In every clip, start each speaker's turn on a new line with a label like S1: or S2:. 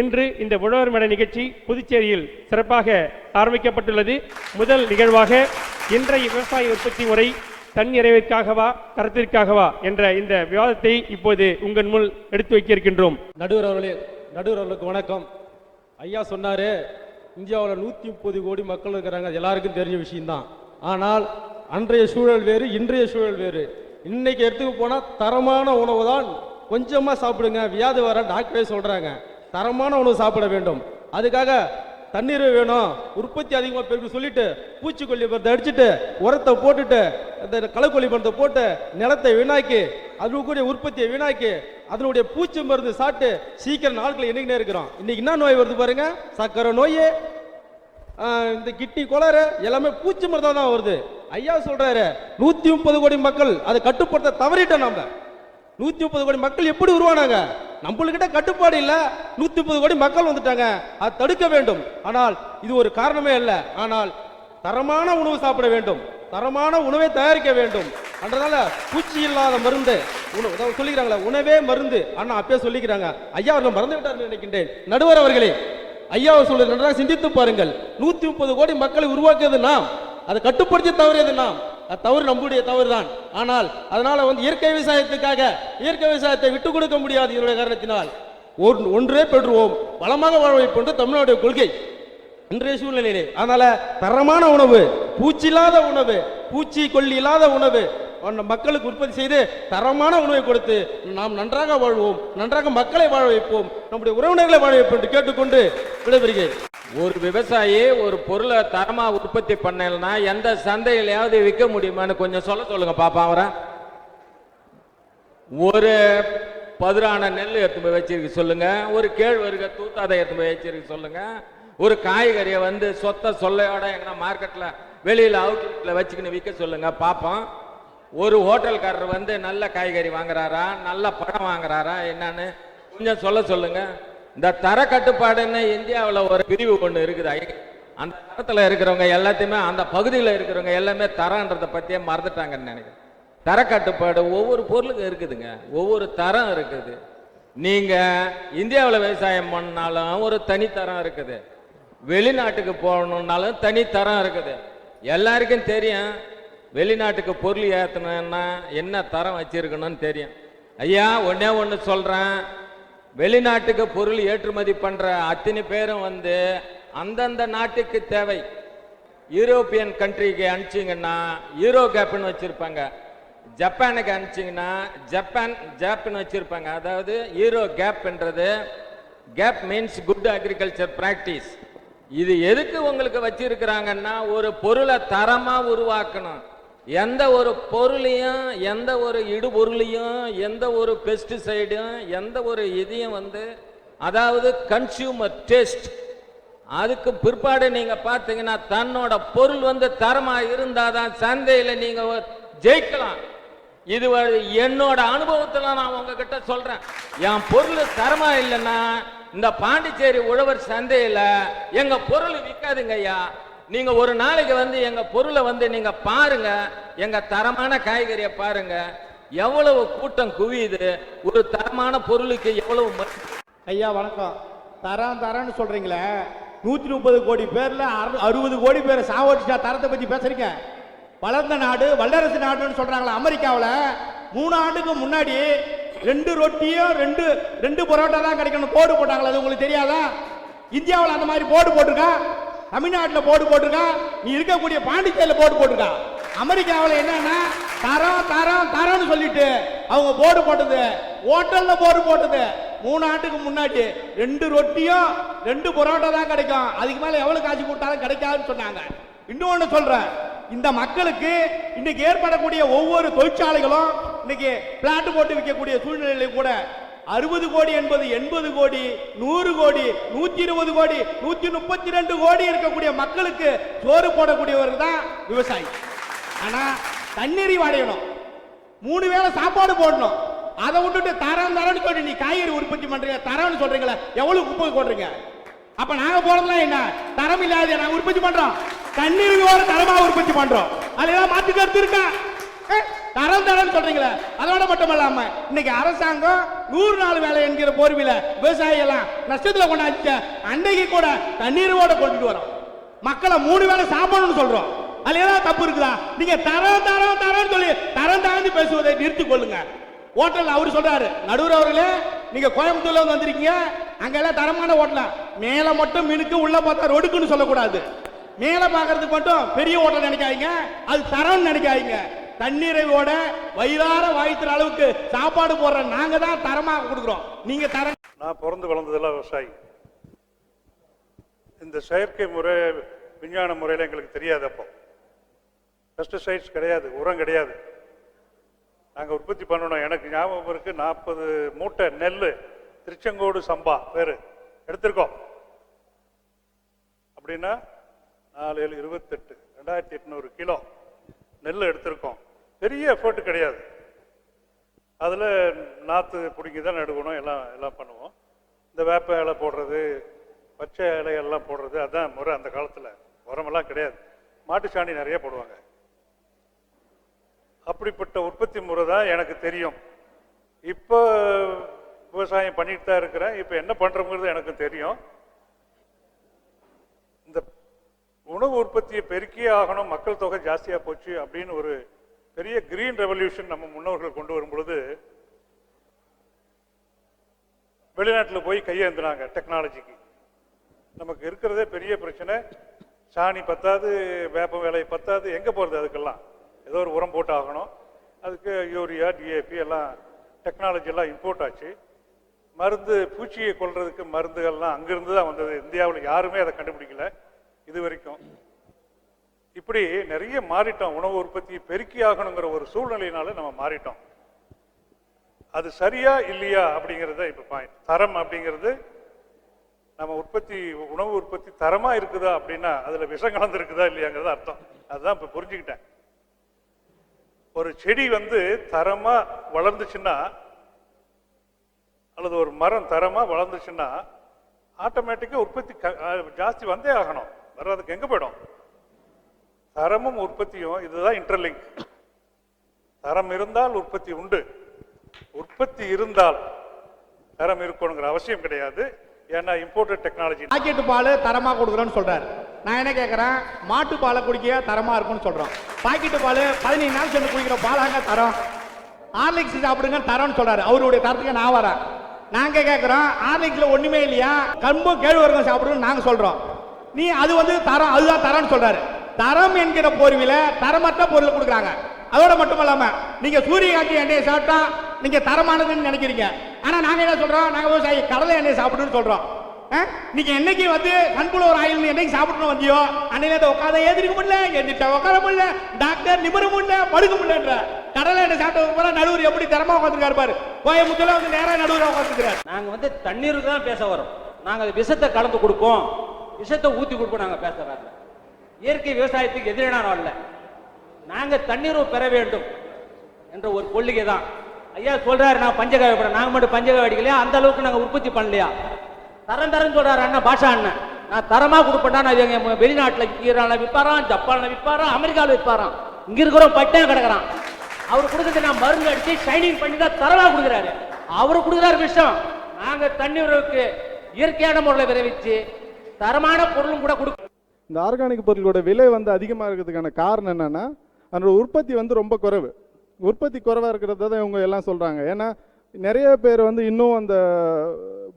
S1: இன்று இந்த உழவர் மட நிகழ்ச்சி புதுச்சேரியில் சிறப்பாக ஆரம்பிக்கப்பட்டுள்ளது. முதல் நிகழ்வாக இன்றைய விவசாய உற்பத்தி முறை தன்னிறைவிற்காகவா தரத்திற்காகவா என்ற இந்த விவாதத்தை இப்போது உங்கள் முன் எடுத்து வைக்க இருக்கின்றோம்
S2: நடுவர் அவர்களே நடுவர் அவர்களுக்கு வணக்கம். ஐயா சொன்னாரு இந்தியாவில் நூற்றி முப்பது கோடி மக்கள் இருக்கிறாங்க அது எல்லாருக்கும் தெரிஞ்ச விஷயம்தான். ஆனால் அன்றைய சூழல் வேறு இன்றைய சூழல் வேறு. இன்னைக்கு எடுத்துக்க போனால் தரமான உணவு தான் கொஞ்சமாக சாப்பிடுங்க வியாதி வர டாக்டரே சொல்கிறாங்க தரமான உணவு சாப்பிட வேண்டும். அதுக்காக தண்ணீர் வேணும். உற்பத்தி அதிகமாக பெருக்கு சொல்லிட்டு பூச்சிக்கொல்லி மருந்தை அடிச்சுட்டு உரத்தை போட்டுட்டு அந்த களைக்கொல்லி மருந்தை போட்டு நிலத்தை வீணாக்கி அதனுடைய உற்பத்தியை வீணாக்கி அதனுடைய பூச்சி மருந்து சாப்பிட்டு சீக்கிரம் நாட்கள் எண்ணிக்கிட்டே இருக்கிறோம். இன்னைக்கு என்ன நோய் வருது பாருங்க? சக்கரை நோய் இந்த கிட்னி குளறு எல்லாமே பூச்சி மருந்தாக தான் வருது. ஐயா சொல்றாரு நூத்தி முப்பது கோடி மக்கள் அதை கட்டுப்படுத்த தவறிட்டோம் நாம. நூத்தி முப்பது கோடி மக்கள் எப்படி உருவானாங்க? நம்மளுக்கிட்ட கட்டுப்பாடு இல்லை. நூத்தி முப்பது கோடி மக்கள் வந்துட்டாங்க. அதை தடுக்க வேண்டும். ஆனால் இது ஒரு காரணமே இல்லை ஆனால் தரமான உணவு சாப்பிட வேண்டும். தரமான உணவை தயாரிக்க வேண்டும். அதனால பூச்சி இல்லாத மருந்து உணவு அதாவது சொல்லிக்கிறாங்களே உணவே மருந்து. அண்ணா அப்பயே சொல்லிக்கிறாங்க. ஐயா அவர்கள் மறந்து விட்டார் நினைக்கின்றேன். நடுவர் அவர்களே ஐயா அவர் சொல்றது நன்றாக சிந்தித்து பாருங்கள். நூத்தி முப்பது கோடி மக்களை உருவாக்கியது நாம். அதை கட்டுப்படுத்தி தவறியது நாம். தவறு நம்முடைய தவறு தான் ஆனால் அதனால வந்து இயற்கை விவசாயத்துக்காக இயற்கை விவசாயத்தை விட்டு கொடுக்க முடியாது இதனுடைய காரணத்தினால். ஒன்- ஒன்றே பெற்றுவோம். வளமாக வாழ வைப்போம் தமிழ்நாடு கொள்கை. இன்றைய சூழ்நிலையிலே. அதனால தரமான உணவு பூச்சி இல்லாத உணவு பூச்சி கொல்லி இல்லாத உணவு மக்களுக்கு உற்பத்தி செய்து தரமான உணவை கொடுத்து நாம் நன்றாக வாழ்வோம் நன்றாக மக்களை வாழ வைப்போம் நம்முடைய உறவினர்களை வாழ வைப்போம் என்று கேட்டுக்கொண்டு விடைபெறுகிறேன்.
S3: ஒரு விவசாயி ஒரு பொருளை தரமா உற்பத்தி பண்ணலைன்னா எந்த சந்தையிலையாவது விற்க முடியுமான்னு கொஞ்சம் சொல்ல சொல்லுங்க பாப்பா அவரை. ஒரு பதிரான நெல் எடுத்து போய் வச்சிருக்க சொல்லுங்க ஒரு கேழ்வருக தூத்தாதை எடுத்து போய் வச்சிருக்க சொல்லுங்க ஒரு காய்கறியை வந்து சொத்த சொல்லையோட எங்கன்னா மார்க்கெட்டில் வெளியில் அவுட்லெட்டில் வச்சுக்கின்னு விற்க சொல்லுங்க பார்ப்போம் ஒரு ஹோட்டல்காரர் வந்து நல்ல காய்கறி வாங்குறாரா நல்ல பழம் வாங்குறாரா என்னன்னு கொஞ்சம் சொல்ல சொல்லுங்க. இந்த தர கட்டுப்பாடுன்னு இந்தியாவில் ஒரு பிரிவு ஒன்று இருக்குது. ஐ- அந்த தரத்தில் இருக்கிறவங்க எல்லாத்தையுமே அந்த பகுதியில் இருக்கிறவங்க எல்லாமே தரன்றதை பற்றியே மறந்துட்டாங்கன்னு நினைக்கிறேன். தர கட்டுப்பாடு ஒவ்வொரு பொருளுக்கும் இருக்குதுங்க. ஒவ்வொரு தரம் இருக்குது. நீங்கள் இந்தியாவில் விவசாயம் பண்ணாலும் ஒரு தனித்தரம் இருக்குது. வெளிநாட்டுக்கு போகணுன்னாலும் தனித்தரம் இருக்குது. எல்லாருக்கும் தெரியும். வெளிநாட்டுக்கு பொருள் ஏற்றினா என்ன தரம் வச்சிருக்கணும்னு தெரியும். ஐயா ஒண்ணே ஒன்று சொல்கிறேன் வெளிநாட்டுக்கு பொருள் ஏற்றுமதி பண்ணுற அத்தனை பேரும் வந்து அந்தந்த நாட்டுக்கு தேவை. யூரோப்பியன் கண்ட்ரிக்கு அனுப்பிச்சிங்கன்னா யூரோ கேப்னு வச்சுருப்பாங்க. ஜப்பானுக்கு அனுப்பிச்சிங்கன்னா ஜப்பான் ஜாப்னு வச்சுருப்பாங்க. அதாவது euro கேப்ன்றது GAP means good agriculture practice இது எதுக்கு உங்களுக்கு வச்சிருக்கிறாங்கன்னா ஒரு பொருளை தரமாக உருவாக்கணும். எந்த ஒரு பொருளையும் எந்த ஒரு இடுபொருளையும் எந்த ஒரு பெஸ்டிசைடும் எந்த ஒரு இதையும் வந்து அதாவது கன்சியூமர் டேஸ்ட் அதுக்கு பிற்பாடு நீங்க பார்த்தீங்கன்னா தன்னோட பொருள் வந்து தரமா இருந்தாதான் சந்தையில நீங்க நீங்கள் ஜெயிக்கலாம். இது என்னோட அனுபவத்தில் நான் உங்ககிட்ட சொல்றேன். என் பொருள் தரமா இல்லைன்னா இந்த பாண்டிச்சேரி உழவர் சந்தையில எங்க பொருள் விற்காதுங்க ஐயா நீங்க ஒரு நாளைக்கு வந்து எங்க பொருளை வந்து நீங்க பாருங்க எங்க தரமான காய்கறியை பாருங்க. எவ்வளவு கூட்டம் குவியுது ஒரு தரமான பொருளுக்கு எவ்வளவு
S4: ஐயா வணக்கம். தரம் தரம்னு சொல்றீங்களே? நூத்தி முப்பது கோடி பேர்ல அறு- அறுபது கோடி பேர் சாவடிச்சா தரத்தை பத்தி பேசுறீங்க. வளர்ந்த நாடு வல்லரசு நாடுன்னு சொல்றாங்களா அமெரிக்காவில். மூணு ஆண்டுக்கு முன்னாடி ரெண்டு ரொட்டியும் ரெண்டு ரெண்டு பரோட்டா தான் கிடைக்கணும். போர்டு போட்டாங்களா அது உங்களுக்கு தெரியாதா? இந்தியாவில் அந்த மாதிரி போர்டு போட்டிருக்கா? தமிழ்நாட்டில் போர்டு போட்டிருக்கா நீ இருக்கக்கூடிய பாண்டிச்சேரியில் போர்டு போட்டிருக்கா அமெரிக்காவில் என்னன்னா தரம் தரம் தரம்னு சொல்லிட்டு அவங்க போர்டு போட்டது. ஹோட்டலில் போர்டு போட்டது. மூணு ஆண்டுக்கு முன்னாடி ரெண்டு ரொட்டியும் ரெண்டு பரோட்டா தான் கிடைக்கும். அதுக்கு மேலே எவ்வளோ காசு கொடுத்தாலும் கிடைக்காதுன்னு சொன்னாங்க. இன்னொன்று சொல்கிறேன் இந்த மக்களுக்கு இன்னைக்கு ஏற்படக்கூடிய ஒவ்வொரு தொழிற்சாலைகளும் இன்னைக்கு பிளாட் போட்டு விற்கக்கூடிய சூழ்நிலையில கூட அறுபது கோடி என்பது எண்பது கோடி நூறு கோடி நூத்தி இருபது கோடி நூத்தி முப்பத்தி ரெண்டு கோடி இருக்கக்கூடிய மக்களுக்கு சோறு போடக்கூடியவர் தான் விவசாயி. ஆனா தண்ணீரை அடையணும் மூணு வேளை சாப்பாடு போடணும். அதை விட்டுட்டு தரம் தரம்னு சொல்லி நீ காய்கறி உற்பத்தி பண்றீங்க தரம்னு சொல்றீங்களா எவ்வளவு குப்பை போடுறீங்க? அப்ப நாங்க போறதுலாம் என்ன? தரம் இல்லாத நாங்க உற்பத்தி பண்றோம். தண்ணீருக்கு தரமா உற்பத்தி பண்றோம். அதுல ஏதாவது மாற்று கருத்து இருக்கா தரம் தரம் சொல்றீங்களே. அதோட மட்டும் இல்லாம இன்னைக்கு அரசாங்கம் நூறு நாள் வேலை என்கிற போர்வில விவசாயி எல்லாம் நஷ்டத்துல கொண்டாச்சு அன்னைக்கு கூட தண்ணீரோட கொண்டுட்டு வரோம். மக்களை மூணு வேளை சாப்பிடணும்னு சொல்றோம். அதுல ஏதாவது தப்பு இருக்குதா? நீங்க தரம் தரம் தரம் சொல்லி தரம் தாழ்ந்து பேசுவதை நிறுத்திக் கொள்ளுங்க. ஹோட்டல் அவர் சொல்றாரு நடுவர் அவர்களே நீங்க கோயம்புத்தூர்ல வந்து வந்திருக்கீங்க அங்க எல்லாம் தரமான ஹோட்டலா மேல மட்டும் மினுக்கு உள்ள பார்த்தா ரொடுக்குன்னு சொல்லக்கூடாது. மேல பாக்குறதுக்கு மட்டும் பெரிய ஹோட்டல் நினைக்காதீங்க. அது தரம்னு நினைக்காதீங்க. தண்ணீரையோட வயிறார வாய்த்துற அளவுக்கு சாப்பாடு போடுற நாங்க தான் தரமா கொடுக்குறோம். நீங்க தரம்
S5: நான் பிறந்து வளர்ந்ததெல்லாம் விவசாயி. இந்த செயற்கை முறை விஞ்ஞான முறையில் எங்களுக்கு தெரியாது அப்போ. பெஸ்டிசைட்ஸ் கிடையாது உரம் கிடையாது. நாங்கள் உற்பத்தி பண்ணணும். எனக்கு ஞாபகம் இருக்குது நாற்பது மூட்டை நெல் திருச்செங்கோடு சம்பா பேர் எடுத்திருக்கோம். அப்படின்னா நாலு ஏழு இருபத்தெட்டு ரெண்டாயிரத்தி எட்நூறு கிலோ நெல் எடுத்திருக்கோம். பெரிய எஃபர்ட் கிடையாது. அதில் நாற்று பிடிங்கி தான் நடுவணும் எல்லாம் எல்லாம் பண்ணுவோம். இந்த வேப்ப இலை போடுறது பச்சை இலையெல்லாம் போடுறது அதான் முறை அந்த காலத்தில். உரமெல்லாம் கிடையாது. மாட்டு சாணி நிறைய போடுவாங்க. அப்படிப்பட்ட உற்பத்தி முறை தான் எனக்கு தெரியும். இப்போ விவசாயம் பண்ணிட்டு தான் இருக்கிறேன். இப்போ என்ன பண்ணுறோங்கிறது எனக்கு தெரியும். இந்த உணவு உற்பத்தியை பெருக்கியே ஆகணும் மக்கள் தொகை ஜாஸ்தியாக போச்சு அப்படின்னு ஒரு பெரிய கிரீன் ரெவல்யூஷன் நம்ம முன்னோர்கள் கொண்டு வரும் பொழுது வெளிநாட்டில் போய் கையேந்தினாங்க டெக்னாலஜிக்கு நமக்கு இருக்கிறதே பெரிய பிரச்சனை. சாணி பத்தாது வேப்ப வேலை பத்தாது எங்கே போகிறது அதுக்கெல்லாம்? ஏதோ ஒரு உரம் போட்டு ஆகணும் அதுக்கு யூரியா டிஏபி எல்லாம் டெக்னாலஜி எல்லாம் இம்போர்ட் ஆச்சு. மருந்து பூச்சியை கொள்றதுக்கு மருந்துகள்லாம் அங்கிருந்து தான் வந்தது. இந்தியாவில் யாருமே அதை கண்டுபிடிக்கல. இது வரைக்கும். இப்படி நிறைய மாறிட்டோம். உணவு உற்பத்தி பெருக்கி ஆகணுங்கிற ஒரு சூழ்நிலையினால நம்ம மாறிட்டோம். அது சரியா இல்லையா அப்படிங்கிறத இப்போ பாயிண்ட் தரம் அப்படிங்கிறது நம்ம உற்பத்தி உணவு உற்பத்தி தரமாக இருக்குதா அப்படின்னா அதில் விஷம் கலந்து இருக்குதா இல்லையாங்கிறது அர்த்தம். அதுதான் இப்போ புரிஞ்சுக்கிட்டேன். ஒரு செடி வந்து தரமாக வளர்ந்துச்சுன்னா அல்லது ஒரு மரம் தரமாக வளர்ந்துச்சுன்னா ஆட்டோமேட்டிக்காக உற்பத்தி க- ஜாஸ்தி வந்தே ஆகணும். வர்றதுக்கு எங்கே போயிடும்? தரமும் உற்பத்தியும் இதுதான் இன்டர்லிங்க் தரம் இருந்தால் உற்பத்தி உண்டு. உற்பத்தி இருந்தால் தரம் இருக்கணுங்கிற அவசியம் கிடையாது. ஏன்னா இம்போர்ட்டட் டெக்னாலஜி
S4: பாக்கெட்டு பால் தரமாக கொடுக்குறோன்னு சொல்கிறார் நான் என்ன கேட்குறேன் மாட்டு பாலை குடிக்க தரமாக இருக்கும்னு சொல்கிறோம் பாக்கெட்டு பால் பதினஞ்சு நாள் சென்று குடிக்கிற பாலாங்க தரம். ஹார்லிக்ஸ் சாப்பிடுங்க தரம்னு சொல்கிறாரு அவருடைய தரத்துக்கு நான் வரேன். நாங்கள் கேட்குறோம் ஹார்லிக்ஸ்ல ஒன்றுமே இல்லையா? கம்பும் கேழ்வரகம் சாப்பிடுன்னு நாங்கள் சொல்கிறோம் நீ அது வந்து தரம் அதுதான் தரம்னு சொல்கிறாரு தரம் என்கிற போர்வில தரமற்ற பொருள் கொடுக்குறாங்க. அதோட மட்டும் இல்லாம நீங்க சூரியகாந்தி எண்ணெயை சாப்பிட்டா நீங்க தரமானதுன்னு நினைக்கிறீங்க. ஆனா நாங்க என்ன சொல்றோம்? நாங்க விவசாயி கடலை எண்ணெய் சாப்பிடுன்னு சொல்றோம். ஆ? நீங்க என்னைக்கு வந்து சன்ஃபிளவர் ஆயில் என்னைக்கு சாப்பிடணும் வந்தியோ அன்னையில இருந்து உட்காத ஏந்திரிக்க முடியல எந்திரிச்சா உட்கார முடியல டாக்டர் நிமிர முடியல படுக்க முடியலன்ற. கடலை எண்ணெய் சாப்பிட்டு போல நடுவர் எப்படி தரமா உட்காந்துருக்காரு பாரு. கோயம்புத்தூர்ல வந்து நேரா நடுவர் உட்காந்துருக்காரு
S6: நாங்க வந்து தண்ணீருக்கு தான் பேச வரோம். நாங்க விஷத்தை கலந்து கொடுப்போம். விஷத்தை ஊத்தி கொடுப்போம் நாங்க பேச வரல இயற்கை விவசாயத்துக்கு எதிரான வரல நாங்க தண்ணீர் பெற வேண்டும் என்ற ஒரு கொள்கை தான் ஐயா சொல்றாரு நான் பஞ்சகாய படம் நாங்க மட்டும் பஞ்சகாய அடிக்கலையா? அந்த அளவுக்கு நாங்க உற்பத்தி பண்ணலையா? தரம் தரம் சொல்றாரு அண்ணன் பாஷா அண்ணன் நான் தரமா கொடுப்பேன் நான் வெளிநாட்டில் வெளிநாட்டுல விற்பாரான் ஜப்பானில் விற்பாரான் அமெரிக்காவில் விற்பாரான் இங்க இருக்கிறோம் பட்டம் கிடக்குறான். அவர் கொடுக்கறது நான் மருந்து அடிச்சு ஷைனிங் பண்ணி தான் தரமா கொடுக்குறாரு. அவரு கொடுக்குறாரு விஷயம் நாங்க தண்ணீருக்கு இயற்கையான முறையில் விளைவிச்சு தரமான பொருளும் கூட கொடுக்க
S7: இந்த ஆர்கானிக் பொருட்களோட விலை வந்து அதிகமாக இருக்கிறதுக்கான காரணம் என்னென்னா அதனோட உற்பத்தி வந்து ரொம்ப குறைவு. உற்பத்தி குறைவாக இருக்கிறத தான் இவங்க எல்லாம் சொல்கிறாங்க ஏன்னா நிறைய பேர் வந்து இன்னும் அந்த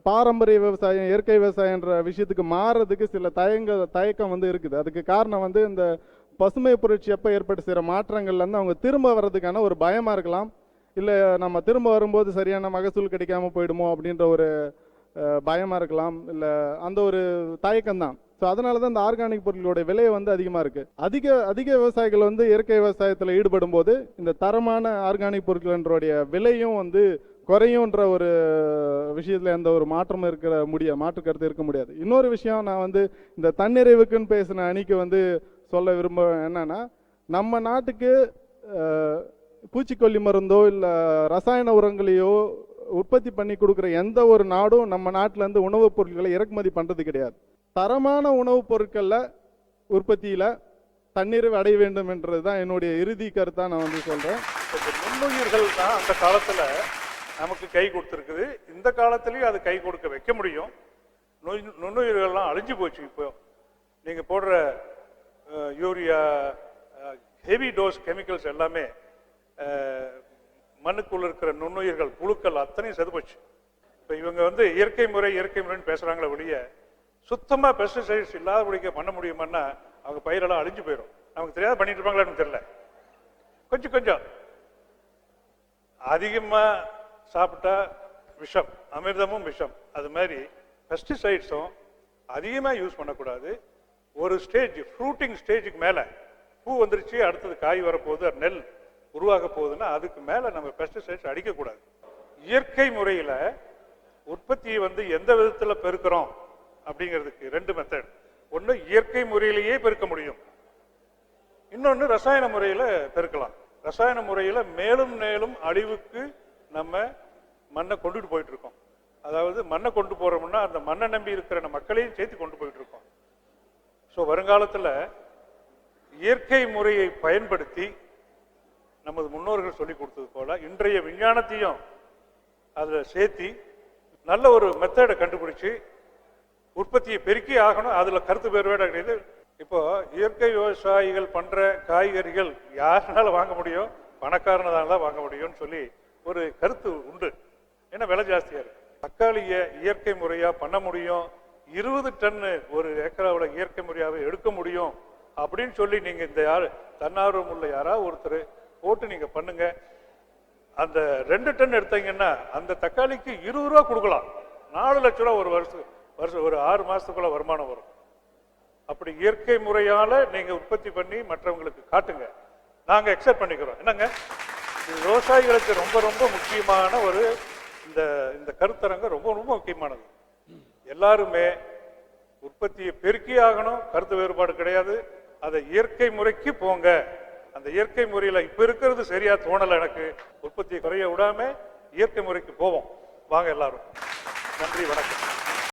S7: பாரம்பரிய விவசாயம் இயற்கை விவசாயன்ற விஷயத்துக்கு மாறுறதுக்கு சில தயங்க தயக்கம் வந்து இருக்குது. அதுக்கு காரணம் வந்து இந்த பசுமை புரட்சி எப்போ ஏற்பட்டு செய்கிற மாற்றங்கள்லேருந்து அவங்க திரும்ப வர்றதுக்கான ஒரு பயமாக இருக்கலாம். இல்லை நம்ம திரும்ப வரும்போது சரியான மகசூல் கிடைக்காம போயிடுமோ அப்படின்ற ஒரு பயமாக இருக்கலாம். இல்லை அந்த ஒரு தயக்கம் தான் ஸோ அதனால தான் இந்த ஆர்கானிக் பொருட்களோட விலை வந்து அதிகமாக இருக்குது அதிக அதிக விவசாயிகள் வந்து இயற்கை விவசாயத்தில் ஈடுபடும் போது இந்த தரமான ஆர்கானிக் பொருட்களோடைய விலையும் வந்து குறையும்ன்ற ஒரு விஷயத்தில் எந்த ஒரு மாற்றமும் இருக்கிற முடிய மாற்று கருத்து இருக்க முடியாது. இன்னொரு விஷயம் நான் வந்து இந்த தன்னிறைவுக்குன்னு பேசின அணிக்கு வந்து சொல்ல விரும்ப என்னன்னா நம்ம நாட்டுக்கு பூச்சிக்கொல்லி மருந்தோ இல்லை ரசாயன உரங்களையோ உற்பத்தி பண்ணி கொடுக்குற எந்த ஒரு நாடும் நம்ம நாட்டிலேருந்து உணவுப் பொருட்களை இறக்குமதி பண்ணுறது கிடையாது. தரமான உணவுப் பொருட்களில் உற்பத்தியில் தண்ணீர் அடைய வேண்டும் என்றது தான் என்னுடைய இறுதி கருத்தாக நான் வந்து சொல்கிறேன்
S5: நுண்ணுயிர்கள் தான் அந்த காலத்தில் நமக்கு கை கொடுத்துருக்குது. இந்த காலத்துலேயும் அது கை கொடுக்க வைக்க முடியும். நுண்- நுண்ணுயிர்கள்லாம் அழிஞ்சு போச்சு இப்போ. நீங்கள் போடுற யூரியா ஹெவி டோஸ் கெமிக்கல்ஸ் எல்லாமே மண்ணுக்குள்ளே இருக்கிற நுண்ணுயிர்கள் புழுக்கள் அத்தனையும் செதுப்போச்சு. இப்போ இவங்க வந்து இயற்கை முறை இயற்கை முறைன்னு பேசுகிறாங்களே ஒழிய சுத்தமாக பெஸ்டிசைட்ஸ் இல்லாதபடிக்க பண்ண முடியுமான்னா அவங்க பயிரெல்லாம் அழிஞ்சு போயிடும் நமக்கு தெரியாத பண்ணிட்டு இருப்பாங்களான்னு தெரியல. கொஞ்சம் கொஞ்சம். அதிகமாக சாப்பிட்டா விஷம் அமிர்தமும் விஷம். அது மாதிரி பெஸ்டிசைட்ஸும் அதிகமாக யூஸ் பண்ணக்கூடாது. ஒரு ஸ்டேஜ் ஃப்ரூட்டிங் ஸ்டேஜுக்கு மேலே பூ வந்துருச்சு அடுத்தது காய் வரப்போகுது நெல் உருவாக போகுதுன்னா அதுக்கு மேலே நம்ம பெஸ்டிசைட்ஸ் அடிக்கக்கூடாது. இயற்கை முறையில் உற்பத்தியை வந்து எந்த விதத்தில் பெருக்கிறோம்? அப்படிங்கிறதுக்கு ரெண்டு மெத்தட் ஒன்று இயற்கை முறையிலேயே பெருக்க முடியும். இன்னொன்று ரசாயன முறையில் பெருக்கலாம். ரசாயன முறையில் மேலும் மேலும் அழிவுக்கு நம்ம மண்ணை கொண்டுட்டு போயிட்டு இருக்கோம் அதாவது மண்ணை கொண்டு போகிறோம்னா அந்த மண்ணை நம்பி இருக்கிற நம்ம மக்களையும் சேர்த்து கொண்டு போயிட்டு இருக்கோம் ஸோ வருங்காலத்தில் இயற்கை முறையை பயன்படுத்தி நமது முன்னோர்கள் சொல்லி கொடுத்தது போல இன்றைய விஞ்ஞானத்தையும் அதில் சேர்த்தி நல்ல ஒரு மெத்தடை கண்டுபிடிச்சு உற்பத்தியை பெருக்கி ஆகணும். அதில் கருத்து வேறுபாடு கிடையாது இப்போ இயற்கை விவசாயிகள் பண்ணுற காய்கறிகள் யாருனால வாங்க முடியும்? பணக்காரனால தான் வாங்க முடியும்னு சொல்லி ஒரு கருத்து உண்டு. ஏன்னா விலை ஜாஸ்தியாக இருக்குது தக்காளியை இயற்கை முறையாக பண்ண முடியும். இருபது டன்னு ஒரு ஏக்கராவில் இயற்கை முறையாகவே எடுக்க முடியும் அப்படின்னு சொல்லி நீங்கள் இந்த யார் தன்னார்வம் உள்ள யாராவது ஒருத்தர் போட்டு நீங்கள் பண்ணுங்க. அந்த ரெண்டு டன் எடுத்தீங்கன்னா அந்த தக்காளிக்கு இருபது ரூபா கொடுக்கலாம். நாலு லட்ச ரூபா ஒரு வருஷம் வருஷம் ஒரு ஆறு மாதத்துக்குள்ளே வருமானம் வரும். அப்படி இயற்கை முறையால் நீங்கள் உற்பத்தி பண்ணி மற்றவங்களுக்கு காட்டுங்க. நாங்கள் எக்ஸெப்ட் பண்ணிக்கிறோம். என்னங்க? இது விவசாயிகளுக்கு ரொம்ப ரொம்ப முக்கியமான ஒரு இந்த இந்த கருத்தரங்கம் ரொம்ப ரொம்ப முக்கியமானது. எல்லாருமே உற்பத்தியை பெருக்கி ஆகணும். கருத்து வேறுபாடு கிடையாது. அதை இயற்கை முறைக்கு போங்க. அந்த இயற்கை முறையில் இப்போ இருக்கிறது சரியாக தோணலை எனக்கு. உற்பத்தியை குறைய விடாமல் இயற்கை முறைக்கு போவோம். வாங்க எல்லாரும். நன்றி வணக்கம்.